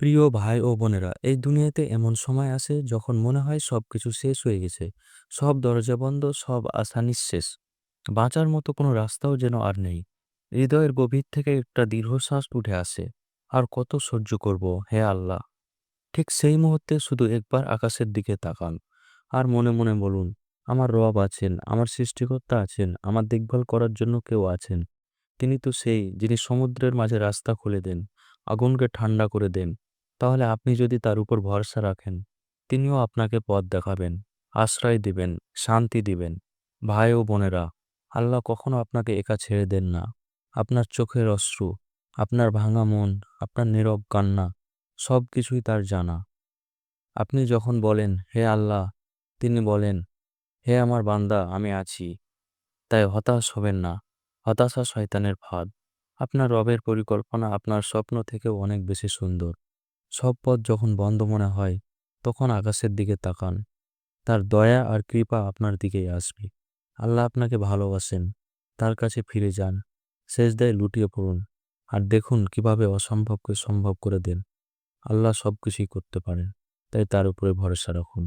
প্রিয় ভাই ও বোনেরা, এই দুনিয়াতে এমন সময় আসে যখন মনে হয় সবকিছু শেষ হয়ে গেছে। সব দরজা বন্ধ, সব আশা নিঃশেষ। বাঁচার মতো কোনো রাস্তাও যেন আর নেই। হৃদয়ের গভীর থেকে একটা দীর্ঘশ্বাস উঠে আসে। আর কত সহ্য করব, হে আল্লাহ? ঠিক সেই মুহূর্তে শুধু একবার আকাশের দিকে তাকান। আর মনে মনে বলুন, আমার রব আছেন, আমার সৃষ্টিকর্তা আছেন, আমার দেখভাল করার জন্য কেউ আছেন। তিনি তো সেই যিনি সমুদ্রের মাঝে রাস্তা খুলে দেন, আগুনকে ঠান্ডা করে দেন। তাহলে আপনি যদি তার উপর ভরসা রাখেন, তিনিও আপনাকে পথ দেখাবেন, আশ্রয় দিবেন, শান্তি দিবেন। ভাই ও বোনেরা, আল্লাহ কখনো আপনাকে একা ছেড়ে দেন না। আপনার চোখের অশ্রু, আপনার ভাঙা মন, আপনার নীরব কান্না সব কিছুই তার জানা। আপনি যখন বলেন, হে আল্লাহ, তিনি বলেন, হে আমার বান্দা, আমি আছি। তাই হতাশ হবেন না। হতাশা শয়তানের ফাঁদ। আপনার রবের পরিকল্পনা আপনার স্বপ্ন থেকেও অনেক বেশি সুন্দর। সব পথ যখন বন্ধ মনে হয়, তখন আকাশের দিকে তাকান। তার দয়া আর কৃপা আপনার দিকেই আসবে। আল্লাহ আপনাকে ভালোবাসেন। তার কাছে ফিরে যান। শেষ দেয় লুটিয়ে পড়ুন। আর দেখুন কীভাবে অসম্ভবকে সম্ভব করে দেন। আল্লাহ সব কিছুই করতে পারেন। তাই তার উপরে ভরসা রাখুন।